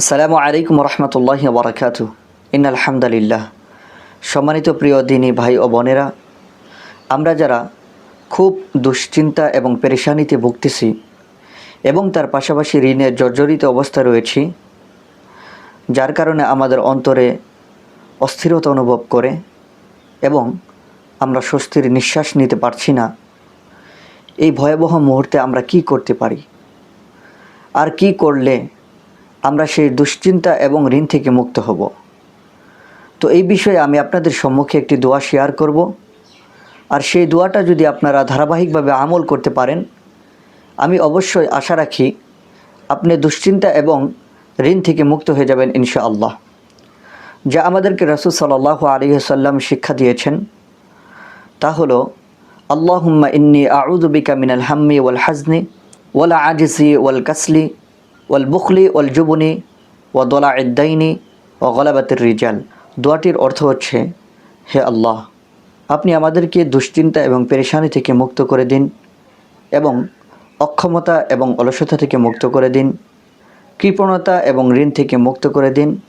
আসসালামু আলাইকুম রহমতুল্লাহ বারাকাতু ইন আলহামদুলিল্লাহ সম্মানিত প্রিয় দিনী ভাই ও বোনেরা, আমরা যারা খুব দুশ্চিন্তা এবং পেরেশানিতে ভুগতেছি এবং তার পাশাপাশি ঋণের জর্জরিত অবস্থায় রয়েছি, যার কারণে আমাদের অন্তরে অস্থিরতা অনুভব করে এবং আমরা স্বস্তির নিঃশ্বাস নিতে পারছি না। এই ভয়াবহ মুহূর্তে আমরা কি করতে পারি? আর কি করলে আমরা সেই দুশ্চিন্তা এবং ঋণ থেকে মুক্ত হব। তো এই বিষয়ে আমি আপনাদের সম্মুখে একটি দোয়া শেয়ার করব। আর সেই দোয়াটা যদি আপনারা ধারাবাহিকভাবে আমল করতে পারেন, আমি অবশ্যই আশা রাখি আপনি দুশ্চিন্তা এবং ঋণ থেকে মুক্ত হয়ে যাবেন ইনশাআল্লাহ। যা আমাদেরকে রাসুল সাল্লাহ আলিহাসাল্লাম শিক্ষা দিয়েছেন, তা হলো, আল্লাহুম্মা ইন্নি আউদুবিকা মিনাল হাম্মি ওয়াল হাজনি ওয়াল আজিজি ওয়াল কাসলি ওয়াল বুখলি, ওয়াল জুবনি, ওয়া দোলা ইদ্দাইনি ও গলাবাতের রিজাল। দোয়াটির অর্থ হচ্ছে, হে আল্লাহ, আপনি আমাদেরকে দুশ্চিন্তা এবং পেরেশানি থেকে মুক্ত করে দিন এবং অক্ষমতা এবং অলসতা থেকে মুক্ত করে দিন, কৃপণতা এবং ঋণ থেকে মুক্ত করে দিন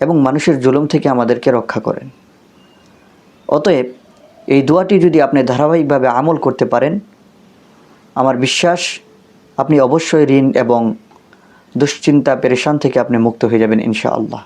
এবং মানুষের জুলুম থেকে আমাদেরকে রক্ষা করেন। অতএব, এই দোয়াটি যদি আপনি ধারাবাহিকভাবে আমল করতে পারেন, আমার বিশ্বাস, আপনি অবশ্যই ঋণ এবং দুশ্চিন্তা পেরেশান থেকে আপনি মুক্ত হয়ে যাবেন ইনশাআল্লাহ।